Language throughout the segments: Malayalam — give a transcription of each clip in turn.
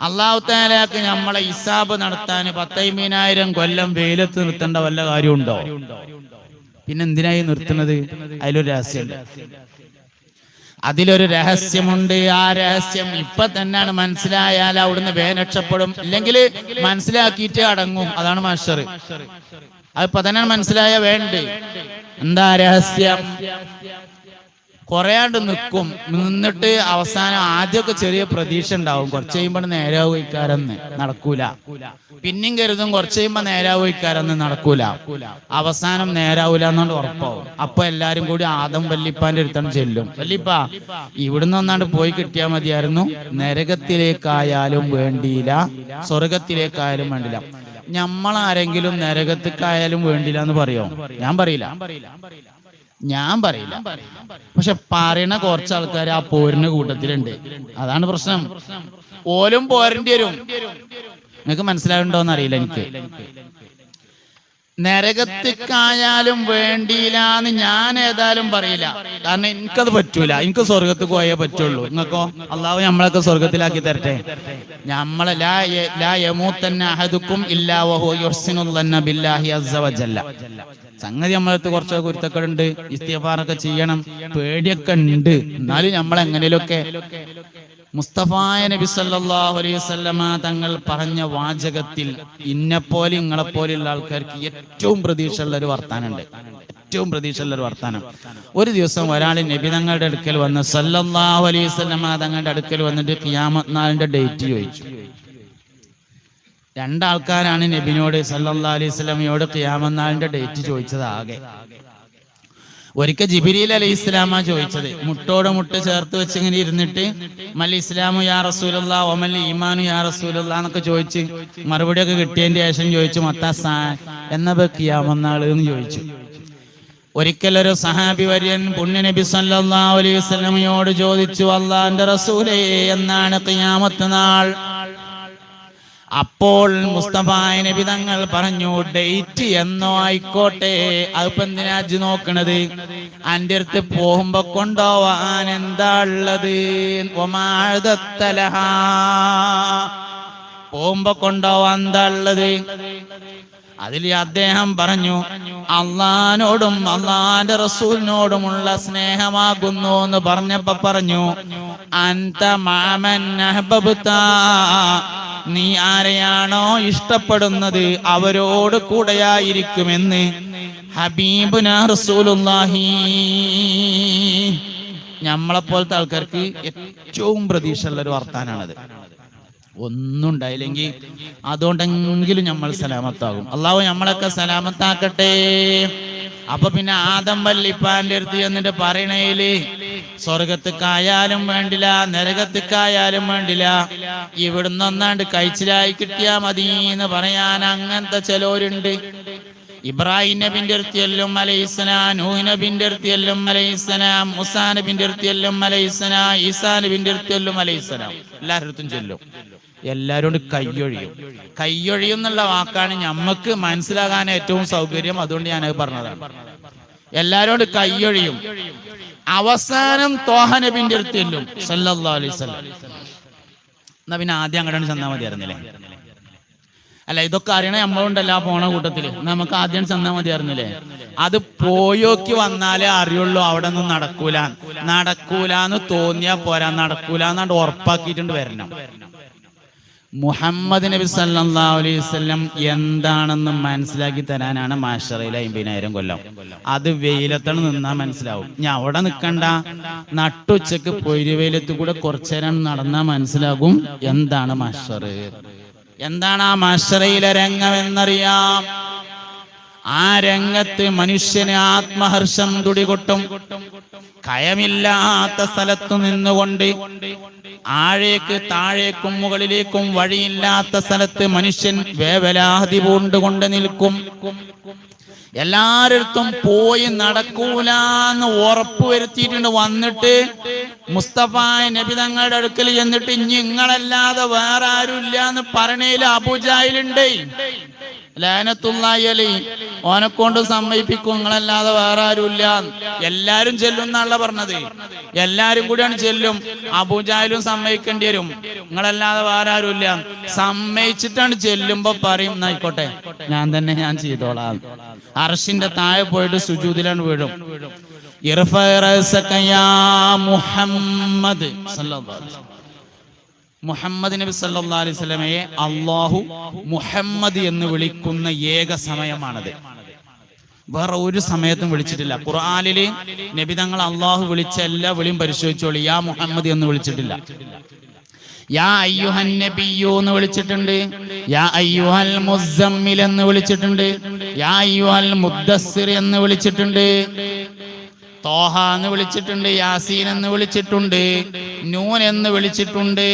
അള്ളാഹു താലാക്ക് നമ്മളെ ഇസാബ് നടത്താൻ പത്തൈമ്പതിനായിരം കൊല്ലം വെയിലത്ത് നിർത്തേണ്ട വല്ല കാര്യമുണ്ടോ? പിന്നെ എന്തിനായി നിർത്തുന്നത്? അതിലൊരു രഹസ്യമുണ്ട്. അതിലൊരു രഹസ്യമുണ്ട്. ആ രഹസ്യം ഇപ്പൊ തന്നെയാണ് മനസ്സിലായാൽ അവിടുന്ന് വേനക്ഷപ്പെടും ഇല്ലെങ്കിൽ മനസ്സിലാക്കിയിട്ട് അടങ്ങും. അതാണ് മാസ്റ്റർ അതിപ്പോ തന്നെയാണ് തന്നെ മനസ്സിലായ വേണ്ട? എന്താ രഹസ്യം? കുറയാണ്ട് നിൽക്കും നിന്നിട്ട് അവസാനം ആദ്യമൊക്കെ ചെറിയ പ്രതീക്ഷ ഉണ്ടാവും. കുറച്ച് കഴിയുമ്പോൾ നേരാവുകാരെന്ന് നടക്കൂല. പിന്നെയും കരുതും കുറച്ച് കഴിയുമ്പോ നേരാവുകാരെന്ന് നടക്കൂല. അവസാനം നേരാവൂല എന്നാണ് ഉറപ്പാവും. അപ്പൊ എല്ലാരും കൂടി ആദം വല്ലിപ്പാന്റെ അടുത്താണ് ചെല്ലും. വല്ലിപ്പ ഇവിടുന്ന് ഒന്നാണ്ട് പോയി കിട്ടിയാൽ മതിയായിരുന്നു. നരകത്തിലേക്കായാലും വേണ്ടിയില്ല. സ്വർഗത്തിലേക്കായാലും വേണ്ടില്ല നമ്മളാരെങ്കിലും നരകത്തിക്കായാലും വേണ്ടില്ല എന്ന് പറയോ? ഞാൻ പറയില്ല. ഞാൻ പറയില്ല. പക്ഷെ പറയണ കുറച്ച് ആൾക്കാർ ആ പോരിന്റെ കൂട്ടത്തിലുണ്ട്. അതാണ് പ്രശ്നം. ഓലും പോരേണ്ടി വരും. നിങ്ങൾക്ക് മനസ്സിലാവുണ്ടോന്ന് അറിയില്ല എനിക്ക്. നരകത്തിക്കായാലും വേണ്ടിയില്ലാന്ന് ഞാൻ ഏതായാലും പറയില്ല. കാരണം എനിക്കത് പറ്റൂല. എനിക്ക് സ്വർഗത്ത് പോയേ പറ്റുള്ളൂ. നിങ്ങൾക്കോ അള്ളാഹു നമ്മളൊക്കെ സ്വർഗത്തിലാക്കി തരട്ടെ. നമ്മളെ ലാ യമൂത്തന്നെ അഹദുക്കും ഇല്ലാ വഹു യുഹ്സിനുല്ലന്ന ബില്ലാഹി അസ്സ വജല്ല. സംഗതി നമ്മളടുത്ത് കുറച്ച് കുരുത്തക്കളുണ്ട് ഇസ്തിഫാറൊക്കെ ചെയ്യണം പേടിയൊക്കെ ഉണ്ട്. എന്നാലും നമ്മൾ എങ്ങനെയൊക്കെ മുസ്തഫായ നബി സല്ലല്ലാഹു അലൈഹി വസല്ലമ തങ്ങൾ പറഞ്ഞ വാചകത്തിൽ ഇന്നെപ്പോലെ ഇങ്ങളെപ്പോലെയുള്ള ആൾക്കാർക്ക് ഏറ്റവും പ്രതീക്ഷയുള്ള ഒരു വർത്താനുണ്ട് ഏറ്റവും പ്രതീക്ഷയുള്ള ഒരു വർത്താനം. ഒരു ദിവസം ഒരാൾ നബി തങ്ങളുടെ അടുക്കൽ വന്ന് സല്ലല്ലാഹു അലൈഹി വസല്ലമ തങ്ങളുടെ അടുക്കൽ വന്നിട്ട് ഖിയാമത്ത് നാളിന്റെ ഡേറ്റ് ചോദിച്ചു. രണ്ടാൾക്കാരാണ് നബിനോട് സല്ലാ അലൈഹി സ്വലമയോട് ഖിയാമത്ത് നാളിന്റെ ഡേറ്റ് ചോദിച്ചത് ആകെ. ഒരിക്കൽ ജിബിരിൽ അലി ഇസ്ലാമാ ചോദിച്ചത്. മുട്ടോട് മുട്ട് ചേർത്ത് വെച്ച് ഇങ്ങനെ ഇരുന്നിട്ട് മൽ ഇസ്ലാമു യാ റസൂലുള്ള ഒമൽ ഈമാനു യാ റസൂലുള്ള എന്നൊക്കെ ചോദിച്ച് മറുപടിയൊക്കെ കിട്ടിയതിന്റെ ശേഷം ചോദിച്ചു മത്താ എന്ന ബക്കിയാമെന്നാൾ എന്ന് ചോദിച്ചു. ഒരിക്കലൊരു സഹാബി വര്യൻ പുണ്യ നബി സല്ലല്ലാഹു അലൈഹി വസല്ലമയോട് ചോദിച്ചു അള്ളാന്റെ റസൂലേ എന്നാണ് ഖിയാമത്ത് നാൾ? അപ്പോൾ മുസ്തഫായ നബി തങ്ങൾ പറഞ്ഞു ഡേറ്റ് എന്നോ ആയിക്കോട്ടെ. അതിപ്പോ എന്തിനാ നോക്കണത്? അന്റെ അടുത്ത് പോകുമ്പോ കൊണ്ടോവാൻ എന്താ ഉള്ളത്? ഒമാഴത്തലഹ പോകുമ്പോ കൊണ്ടോവാൻ എന്താ ഉള്ളത്? അതിൽ അദ്ദേഹം പറഞ്ഞു അള്ളഹാനോടും അള്ളാന്റെ റസൂലിനോടുമുള്ള സ്നേഹമാകുന്നു എന്ന് പറഞ്ഞപ്പോ പറഞ്ഞു അന്ത മാമൻ. നീ ആരെയാണോ ഇഷ്ടപ്പെടുന്നത് അവരോട് കൂടെയായിരിക്കുമെന്ന് ഹബീബുന റസൂലുള്ളാഹി. നമ്മളെപ്പോലത്തെ ആൾക്കാർക്ക് ഏറ്റവും പ്രതീക്ഷയുള്ള ഒരു വർത്താനാണത്. ഒന്നും ഉണ്ടായില്ലെങ്കിൽ അതുകൊണ്ടെങ്കിലും നമ്മൾ സലാമത്താകും. അള്ളാഹു നമ്മളൊക്കെ സലാമത്താക്കട്ടെ. അപ്പൊ പിന്നെ ആദം വല്ലിപ്പാന്റെ അടുത്ത് എന്നിട്ട് പറയണേൽ സ്വർഗത്തിക്കായാലും വേണ്ടില്ല നരകത്തിക്കായാലും വേണ്ടില്ല. ഇവിടുന്ന് ഒന്നാണ്ട് കഴിച്ചിലായി കിട്ടിയാ മതി എന്ന് പറയാൻ അങ്ങനത്തെ ചിലവരുണ്ട്. ഇബ്രാഹിം നബിന്റെ അടുത്തിയല്ലും അലൈഹിസ്സലാം നൂഹ് നബിന്റെ അടുത്തിയല്ലും അലൈഹിസ്സലാം മുസാ നബിന്റെ അടുത്തിയല്ലും അലൈഹിസ്സലാം ഈസാ നബിന്റെ അടുത്തിയല്ലും അലൈഹിസ്സലാം. എല്ലാവരുടെ അടുത്തും ചെല്ലും എല്ലാവരോടും കയ്യൊഴിയും കയ്യൊഴിയും എന്നുള്ള വാക്കാണ് ഞമ്മക്ക് മനസ്സിലാകാൻ ഏറ്റവും സൗകര്യം. അതുകൊണ്ട് ഞാനത് പറഞ്ഞതാണ്. എല്ലാരോട് കയ്യൊഴിയും അവസാനം തോഹ നബിന്റെ അടുത്ത് ചെല്ലും. അലൈഹി എന്നാ പിന്നെ ആദ്യം അങ്ങോട്ടാണ് ചെന്നാൽ മതിയായിരുന്നില്ലേ? അല്ല ഇതൊക്കെ അറിയണേ നമ്മളുണ്ടല്ല പോണ കൂട്ടത്തിൽ. നമുക്ക് ആദ്യം ചെന്നാൽ മതിയായിരുന്നില്ലേ? അത് പോയോക്ക് വന്നാലേ അറിയുള്ളൂ അവിടെ ഒന്നും നടക്കൂല നടക്കൂലെന്ന് തോന്നിയാ പോരാ. നടക്കൂലെന്നാണ്ട് ഉറപ്പാക്കിയിട്ടുണ്ട് വരണം. മുഹമ്മദ് നബി സല്ലല്ലാഹു അലൈഹി എന്താണെന്ന് മനസ്സിലാക്കി തരാനാണ് മാഷറയിലെ അമ്പതിനായിരം കൊല്ലം. അത് വെയിലത്താണ് നിന്നാ മനസ്സിലാവും. ഞാൻ അവിടെ നിൽക്കണ്ട നട്ടുച്ചക്ക് പൊരുവെയിലത്ത് കൂടെ കുറച്ചേരം നടന്നാ മനസ്സിലാകും എന്താണ് മാഷറ്. എന്താണ് ആ മാഷറയിലെ രംഗം എന്നറിയാം. ആ രംഗത്ത് മനുഷ്യന് ആത്മഹർഷം തുടികൊട്ടും. കയമില്ലാത്ത സ്ഥലത്തു നിന്നുകൊണ്ട് ആഴേക്ക് താഴേക്കും മുകളിലേക്കും വഴിയില്ലാത്ത സ്ഥലത്ത് മനുഷ്യൻ വേവലാതി പൂണ്ടുകൊണ്ട് നിൽക്കും. എല്ലാരടുത്തും പോയി നടക്കൂലെന്ന് ഉറപ്പ് വരുത്തിയിട്ടുണ്ട് വന്നിട്ട് മുസ്തഫ നബി തങ്ങളുടെ അടുക്കൽ ചെന്നിട്ട് ഇനി നിങ്ങളല്ലാതെ വേറെ ആരും ഇല്ല എന്ന് പറയണേൽ അബുജായിലുണ്ട് ലാനത്തുള്ളായി അലി ഓനെ കൊണ്ട് സമ്മതിപ്പിക്കും നിങ്ങളല്ലാതെ വേറെ ആരുമില്ല എല്ലാരും ചെല്ലും എന്നാണല്ലോ പറഞ്ഞത്. എല്ലാരും കൂടിയാണ് ചെല്ലും. അബുജാലും സമ്മതിക്കേണ്ടി വരും. നിങ്ങളല്ലാതെ വേറെ ആരുമില്ല സമ്മതിച്ചിട്ടാണ് ചെല്ലുമ്പോ പറയും എന്നായിക്കോട്ടെ ഞാൻ തന്നെ ഞാൻ ചെയ്തോളാം. അർഷിന്റെ താഴെ പോയിട്ട് സുജൂതിലാണ് വീഴും. മുഹമ്മദ് സല്ലല്ലാഹു അലൈഹി വസല്ലം. മുഹമ്മദ് നബി സല്ലല്ലാഹു അലൈഹി വസല്ലമയെ അള്ളാഹു മുഹമ്മദ് എന്ന് വിളിക്കുന്ന ഏക സമയമാണത്. വേറെ ഒരു സമയത്തും വിളിച്ചിട്ടില്ല. ഖുർആനിൽ നബി തങ്ങൾ അള്ളാഹു വിളിച്ച എല്ലാ വിളിയും പരിശോധിച്ചോളി. യാ മുഹമ്മദ് എന്ന് വിളിച്ചിട്ടില്ല. യാ അയ്യുഹൻ നബിയോ എന്ന് വിളിച്ചിട്ടുണ്ട്. യാ അയ്യുഹൽ മുസമ്മിൽ എന്ന് വിളിച്ചിട്ടുണ്ട്. യാ അയ്യുഹൽ മുദ്ദസ്സിർ എന്ന് വിളിച്ചിട്ടുണ്ട്. തോഹ എന്ന് വിളിച്ചിട്ടുണ്ട് യാസീൻ എന്ന് വിളിച്ചിട്ടുണ്ട് നൂൻ എന്ന് വിളിച്ചിട്ടുണ്ട്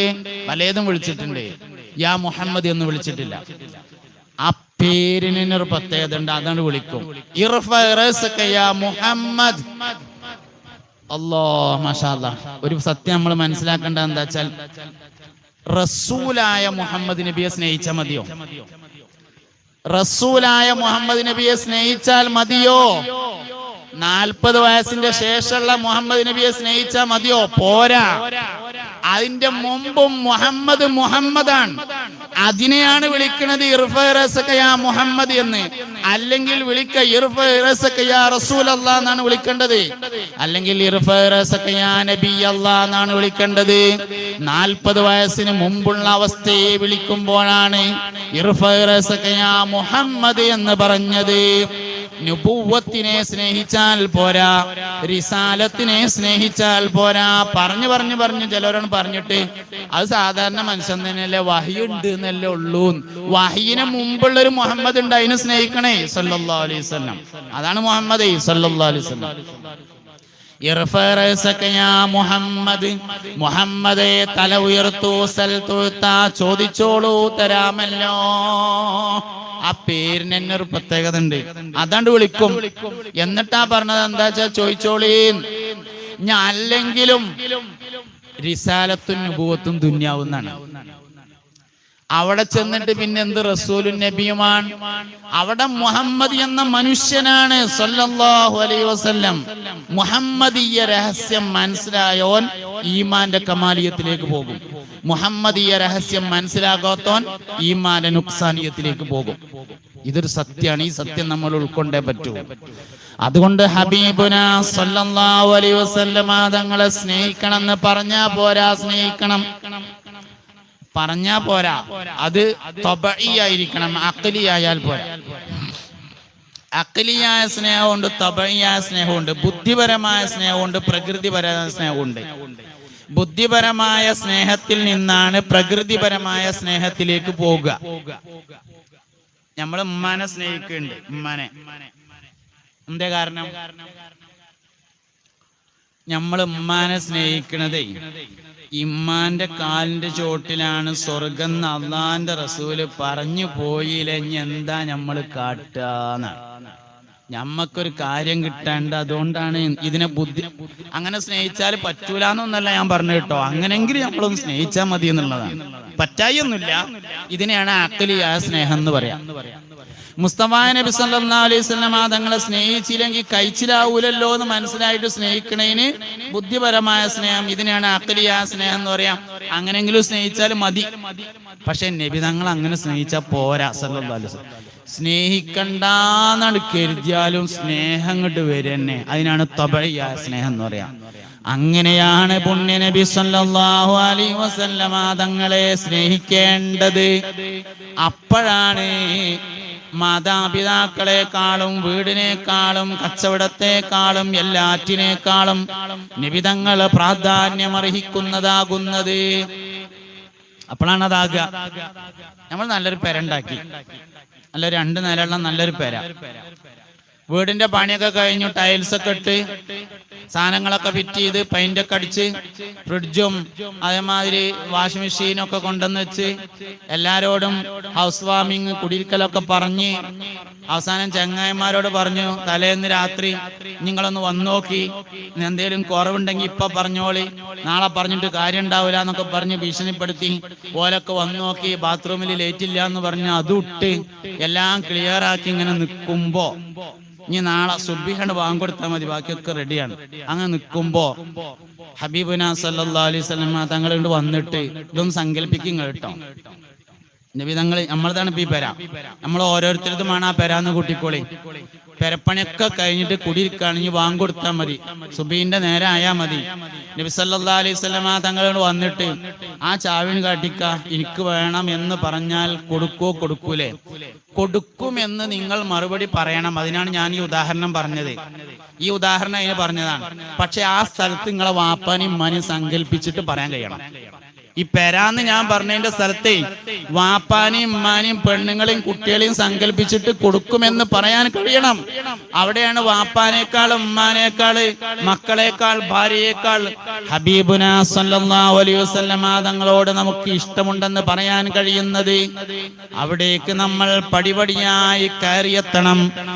പലതും വിളിച്ചിട്ടുണ്ട്. യാ മുഹമ്മദ് എന്ന് വിളിച്ചിട്ടില്ല. ആ പേരിന് ഒരു പ്രത്യേകത ഉണ്ട് അതാണ് വിളിക്കും മുഹമ്മദ്. അല്ലോ മഷാല്ല ഒരു സത്യം നമ്മൾ മനസ്സിലാക്കേണ്ട എന്താ വെച്ചാൽ റസൂലായ മുഹമ്മദ് നബിയെ സ്നേഹിച്ചാൽ മതിയോ? റസൂലായ മുഹമ്മദ് നബിയെ സ്നേഹിച്ചാൽ മതിയോ? നാൽപ്പത് വയസ്സിന്റെ ശേഷമുള്ള മുഹമ്മദ് നബിയെ സ്നേഹിച്ചാ മതിയോ? പോരാ. അതിന്റെ മുമ്പും മുഹമ്മദ് മുഹമ്മദാണ്. അതിനെയാണ് വിളിക്കുന്നത് ഇർഫറസക്കയാ മുഹമ്മദ് എന്ന്. അല്ലെങ്കിൽ വിളിക്ക റസൂൽ എന്നാണ് വിളിക്കേണ്ടത്. അല്ലെങ്കിൽ നബി എന്നാണ് വിളിക്കേണ്ടത്. നാൽപ്പത് വയസ്സിന് മുമ്പുള്ള അവസ്ഥയെ വിളിക്കുമ്പോഴാണ് ഇർഫറസക്കയാ മുഹമ്മദ് എന്ന് പറഞ്ഞത്. നുപൂവത്തിനെ സ്നേഹിച്ചാൽ പോരാ റിസാലത്തിനെ സ്നേഹിച്ചാൽ പോരാ. പറഞ്ഞു പറഞ്ഞു പറഞ്ഞു ചിലവരാണ് പറഞ്ഞിട്ട് അത് സാധാരണ മനുഷ്യൻ തന്നെയല്ലേ വഹിയുണ്ട് എന്നല്ലേ ഉള്ളൂ. വഹിയിന് മുമ്പുള്ള ഒരു മുഹമ്മദ് ഉണ്ട് അതിനെ സ്നേഹിക്കണേ സല്ലാ അലൈഹി വസല്ലം. അതാണ് മുഹമ്മദ് സല്ലല്ലാഹു അലൈഹി റഅസക മുഹമ്മദ് മുഹമ്മദെ തല ഉയർത്തു സൽ ചോദിച്ചോളൂ തരാമല്ലോ. ആ പേരിന് തന്നെ ഒരു പ്രത്യേകത ഉണ്ട് അതാണ്ട് വിളിക്കും. എന്നിട്ടാ പറഞ്ഞത് എന്താ വെച്ചാ ചോദിച്ചോളീ ഞാൻ അല്ലെങ്കിലും റിസാലത്തും നുപൂവത്തും ദുന്യാവുന്നാണ്. അവിടെ ചെന്നിട്ട് പിന്നെ എന്ത് റസൂലും നബിയുമാണ്? അവിടെ മുഹമ്മദ് എന്ന മനുഷ്യനാണ് സല്ലല്ലാഹു അലൈഹി വസല്ലം. മുഹമ്മദീയ രഹസ്യം മനസ്സിലായോൻ ഈമാന്റെ കമാലിയത്തിലേക്ക് പോകും. മുഹമ്മദീയ രഹസ്യം മനസ്സിലാകാത്തോൻ ഈമാന്റെ നുക്സാനിയത്തിലേക്ക് പോകും. ഇതൊരു സത്യമാണ്. ഈ സത്യം നമ്മൾ ഉൾക്കൊണ്ടേ പറ്റൂ. അതുകൊണ്ട് ഹബീബുന സല്ലല്ലാഹു അലൈഹി വസല്ലം തങ്ങളെ സ്നേഹിക്കണം എന്ന് പറഞ്ഞാ പോരാ സ്നേഹിക്കണം. പറഞ്ഞാ പോരാ. അത് തൊബിയായിരിക്കണം അക്കലിയായാൽ പോരാ. അക്കലിയായ സ്നേഹമുണ്ട് തൊബിയായ സ്നേഹമുണ്ട് ബുദ്ധിപരമായ സ്നേഹമുണ്ട് പ്രകൃതിപരമായ സ്നേഹമുണ്ട്. ബുദ്ധിപരമായ സ്നേഹത്തിൽ നിന്നാണ് പ്രകൃതിപരമായ സ്നേഹത്തിലേക്ക് പോവുക. നമ്മൾ ഉമ്മാനെ സ്നേഹിക്കുന്നുണ്ട് ഉമ്മാനെ. എന്താ കാരണം? നമ്മൾ ഉമ്മാനെ സ്നേഹിക്കണതേ. ഇമ്മാന്റെ കാലിന്റെ ചോട്ടിലാണ് സ്വർഗം അള്ളാന്റെ റസൂൽ പറഞ്ഞു പോയില്ലെങ്കി എന്താ നമ്മൾ കാട്ടാന്നാണ് ഞമ്മക്കൊരു കാര്യം കിട്ടണ്ട അതുകൊണ്ടാണ് ഇതിനെ ബുദ്ധി അങ്ങനെ സ്നേഹിച്ചാൽ പറ്റൂലെന്നൊന്നല്ല ഞാൻ പറഞ്ഞു കേട്ടോ. അങ്ങനെങ്കിലും നമ്മളൊന്ന് സ്നേഹിച്ചാൽ മതി എന്നുള്ളതാണ്. പറ്റായി ഒന്നുമില്ല ഇതിനെയാണ് അക്കലിയായ സ്നേഹം എന്ന് പറയാം. മുസ്തഫ നബി സല്ലല്ലാഹു അലൈഹി വസല്ലം തങ്ങളെ സ്നേഹിച്ചില്ലെങ്കിൽ കഴിച്ചിലാവൂലല്ലോ എന്ന് മനസ്സിലായിട്ട് സ്നേഹിക്കണേന് ബുദ്ധിപരമായ സ്നേഹം. ഇതിനെയാണ് അക്കലിയ സ്നേഹം എന്ന് പറയാം. അങ്ങനെങ്കിലും സ്നേഹിച്ചാൽ മതി. പക്ഷെ നബി തങ്ങൾ അങ്ങനെ സ്നേഹിച്ചാൽ പോരാ സല്ലല്ലാഹു അലൈഹി സ്നേഹിക്കണ്ടെന്നാണ് കരുതിയാലും സ്നേഹം അങ്ങോട്ട് വരന്നെ. അതിനാണ് തബഴിയ സ്നേഹം എന്ന് പറയാം. അങ്ങനെയാണ് പുണ്യ നബി സല്ലല്ലാഹു അലൈഹി വസല്ലമ തങ്ങളെ സ്നേഹിക്കേണ്ടത്. അപ്പോഴാണ് മാതാപിതാക്കളെക്കാളും വീടിനേക്കാളും കച്ചവടത്തെക്കാളും എല്ലാറ്റിനേക്കാളും നിബിതങ്ങൾ പ്രാധാന്യമർഹിക്കുന്നതാകുന്നത്. അപ്പോഴാണ് അതാകുക നമ്മൾ നല്ലൊരു പെരണ്ടാക്കി നല്ല രണ്ട് നിലയുള്ള നല്ലൊരു പെര. വീടിന്റെ പണിയൊക്കെ കഴിഞ്ഞു ടൈൽസ് ഒക്കെ ഇട്ട് സാധനങ്ങളൊക്കെ ഫിറ്റ് ചെയ്ത് പെയിന്റ് ഒക്കെ അടിച്ച് ഫ്രിഡ്ജും അതേമാതിരി വാഷിംഗ് മെഷീനും ഒക്കെ കൊണ്ടുവന്ന് വെച്ച് എല്ലാരോടും ഹൗസ് വാമിങ് കുടിയിരിക്കലൊക്കെ പറഞ്ഞ് അവസാനം ചെങ്ങായിമാരോട് പറഞ്ഞു തലേന്ന് രാത്രി നിങ്ങളൊന്ന് വന്നു നോക്കി എന്തേലും കുറവുണ്ടെങ്കിൽ ഇപ്പൊ പറഞ്ഞോളി നാളെ പറഞ്ഞിട്ട് കാര്യം ഉണ്ടാവില്ല എന്നൊക്കെ പറഞ്ഞ് ഭീഷണിപ്പെടുത്തി ഓലൊക്കെ വന്നു നോക്കി ബാത്റൂമിൽ ലേറ്റ് ഇല്ല എന്ന് പറഞ്ഞ് അതും ഇട്ട് എല്ലാം ക്ലിയർ ആക്കി ഇങ്ങനെ നിൽക്കുമ്പോ ഇനി നാളെ സുബിഹണ്ട് വാങ്ങിക്കൊടുത്താൽ മതി ബാക്കിയൊക്കെ റെഡിയാണ് അങ്ങനെ നിൽക്കുമ്പോ ഹബീബുന സല്ലാ അലൈഹി സ്വലമ കൊണ്ട് വന്നിട്ട് ഇതൊന്ന് സങ്കല്പിക്കും കേട്ടോ. നബി തങ്ങൾ നമ്മളതാണ് ഇപ്പൊ ഈ പെര. നമ്മൾ ഓരോരുത്തരതുമാണ് ആ പെരാന്ന് കൂട്ടിക്കോളി. പെരപ്പണിയൊക്കെ കഴിഞ്ഞിട്ട് കുടിയിരിക്കുകയാണെങ്കിൽ വാങ്ങിക്കൊടുത്താൽ മതി. സുബീന്റെ നേരെ ആയാൽ മതി. നബിസല്ലാ അലൈഹി സ്വലമ തങ്ങളോട് വന്നിട്ട് ആ ചാവിന് കാട്ടിക്ക എനിക്ക് വേണം എന്ന് പറഞ്ഞാൽ കൊടുക്കോ കൊടുക്കൂലേ? കൊടുക്കുമെന്ന് നിങ്ങൾ മറുപടി പറയണം. അതിനാണ് ഞാൻ ഈ ഉദാഹരണം പറഞ്ഞത്. ഈ ഉദാഹരണം അതിന് പറഞ്ഞതാണ്. പക്ഷെ ആ സ്ഥലത്ത് നിങ്ങളെ വാപ്പാനും ഉമ്മാനും സങ്കല്പിച്ചിട്ട് പറയാൻ കഴിയണം. ഈ പെരാന്ന് ഞാൻ പറഞ്ഞതിന്റെ സ്ഥലത്തെ വാപ്പാനെയും ഉമ്മാനെയും പെണ്ണുങ്ങളെയും കുട്ടികളെയും സങ്കല്പിച്ചിട്ട് കൊടുക്കുമെന്ന് പറയാൻ കഴിയണം. അവിടെയാണ് വാപ്പാനേക്കാൾ ഉമ്മാനേക്കാൾ മക്കളെക്കാൾ ഭാര്യയേക്കാൾ ഹബീബുന സല്ലല്ലാഹു അലൈഹി വസല്ലമ തങ്ങളോട് നമുക്ക് ഇഷ്ടമുണ്ടെന്ന് പറയാൻ കഴിയുന്നത് അവിടേക്ക് നമ്മൾ പടിപടിയായി കയറിയെത്തണം.